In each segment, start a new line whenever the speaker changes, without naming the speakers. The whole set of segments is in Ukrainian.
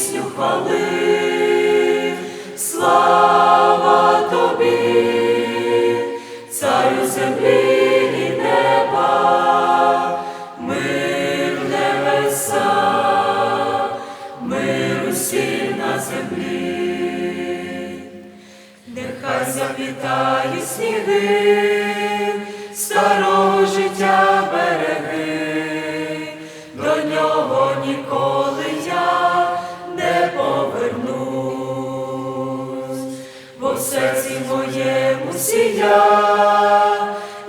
Пісню хвали. Слава тобі, царю землі і неба, мир небеса, мир усім на землі. Нехай завітають сніги, старого життя береги, до нього ніколи серці моєму сія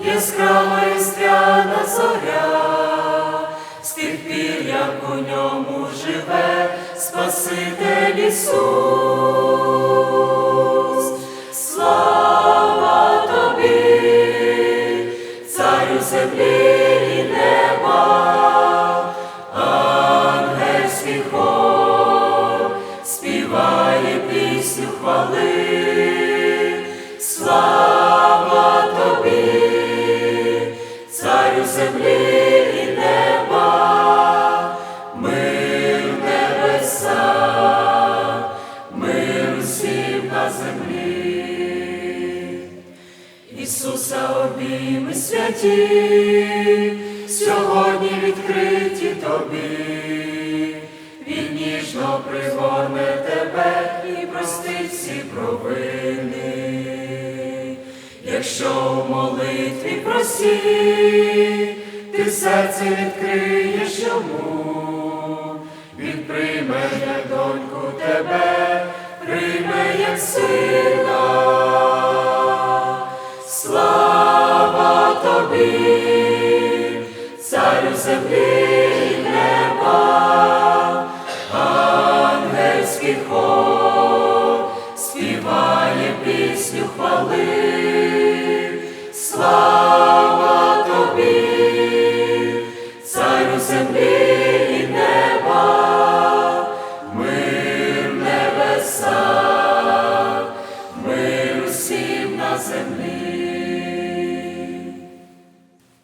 яскрава істряна зоря, з тих пір, як у ньому живе Спаситель Ісус. Слава тобі, царю землі і неба, ангельський хор співає пісню хвали. Землі і неба, мир небеса, мир усім на землі. Ісуса обійми святі, сьогодні відкриті тобі, Він ніжно пригорне тебе і простить всі провини. Якщо в молитві просі, ти серце відкриєш йому, він прийме як доньку тебе, прийме як сина. Слава тобі, царю землі і неба, ангельський хор